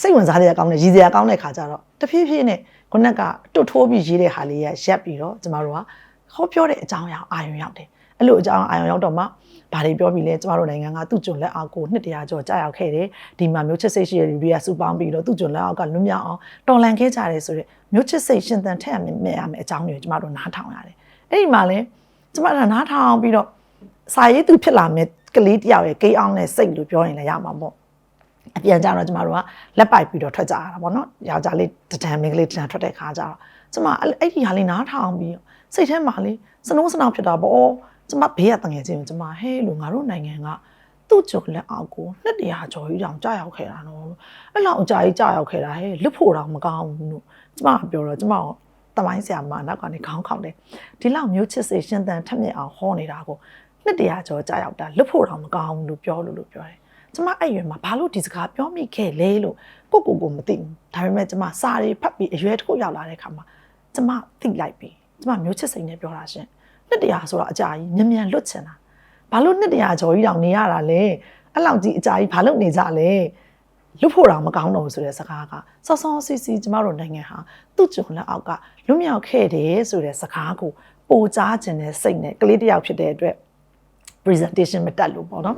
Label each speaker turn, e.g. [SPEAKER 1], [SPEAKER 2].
[SPEAKER 1] စိတ်ဝင်စားစရာကောင်းတဲ့ရည်စရာကောင်းတဲ့ခါကျတော့တဖြည်းဖြည်းနဲ့ခုနကတွတ်ထိုးပြီးရေးတဲ့ဟာလေးရရက်ပြီးတော့ကျမတို့ကဟောပြောတဲ့အကြောင်းအရာအာရုံရောက်တယ်အဲ့လိုအကြောင်းအာရုံရောက်တော့မှဘာတွေပြောပြီးလဲကျမတို့နိုင်ငံကသူ့ကျွန်လက်အောက်ကိုနှစ်တရာကျော်ကြာရောက်ခဲ့တယ်ဒီမှာမျိုးချစ်စိတ်ရှိတဲ့လူတွေကစုပေါင်းပြီးတော့သူ့ကျွန်လက်အောက်ကလွတ်မြောက်အောင်တော်လန်ခဲ့ကြတယ်ဆိုတော့မျိုးချစ်စိတ်ရှင်သန်ထက်ရမယ်ရမယ်အကြောင်းတွေကိုကျမတို့နားထောင်ရတယ်အဲ့ဒီမှာလဲကျမတို့နားထောင်ပြီးတော့စာရေးသူဖြစ်လာမယ်ကလေးတယောက်ရဲ့ကိန်းအောင်တဲ့စိတ်လို့ပြောရင်လည်းရမှာပေါ့ အပြန်ကြတော့ကျမတို့ကလက်ပိုက်ပြီးတော့ထွက်ကြရတာပေါ့နော်။ယောက်ျားလေးတဒံမိန်းကလေးတဒံထွက်တဲ့ခါကျတော့ကျမအဲ့အဲ့ဒီဟာလေးနားထောင်ပြီးတော့စိတ်ထဲမှာလေးစနှုံးစနောက်ဖြစ်တာပေါ့။ကျမဘေးကတငယ်ချင်းကိုကျမဟဲလို့ငါတို့နိုင်ငံကသူ့ကြုံလက်အောက်ကိုနှစ်တရာကျော်ကြီးတောင်ကြာရောက်ခဲ့တာနော်။အဲ့လောက်အကြာကြီးကြာရောက်ခဲ့တာဟဲလွတ်ဖို့တော့မကောင်းဘူးလို့ကျမကပြောတော့ကျမကတမိုင်းဆရာမနောက်ကနေခေါင်းခေါက်တယ်။ဒီလောက်မျိုးချစ်စေရှင်သန်ထက်မြက်အောင်ဟောနေတာကိုနှစ်တရာကျော်ကြာရောက်တာလွတ်ဖို့တော့မကောင်းဘူးလို့ပြောလို့လို့ပြောတယ်။ ကျမအဲ့ရွယ်မှာဘာလို့ဒီစကားပြောမိခဲ့လဲလို့ကိုကိုကိုမသိဘူးဒါပေမဲ့ကျမစာရီဖတ်ပြီးအရွယ်တစ်ခုရောက်လာတဲ့အခါမှာကျမသိလိုက်ပြီကျမမျိုးချစ်စိတ်နဲ့ပြောတာရှင်နှစ်တရာဆိုတော့အကြာကြီးမြန်မြန်လွတ်ချင်တာဘာလို့နှစ်တရာကျော်ကြီးတောင်နေရတာလဲအဲ့လောက်ကြီးအကြာကြီးဘာလို့နေကြလဲလွတ်ဖို့တော့မကောင်းတော့ဘူးဆိုတဲ့စကားကစောစောစီစီကျမတို့နိုင်ငံဟာသူ့ကြုံလက်အောက်ကလွတ်မြောက်ခဲ့တယ်ဆိုတဲ့စကားကိုပိုကြားခြင်းနဲ့စိတ်နဲ့ကလေးတစ်ယောက်ဖြစ်တဲ့အတွက် presentation မတက်လို့ပေါ့နော်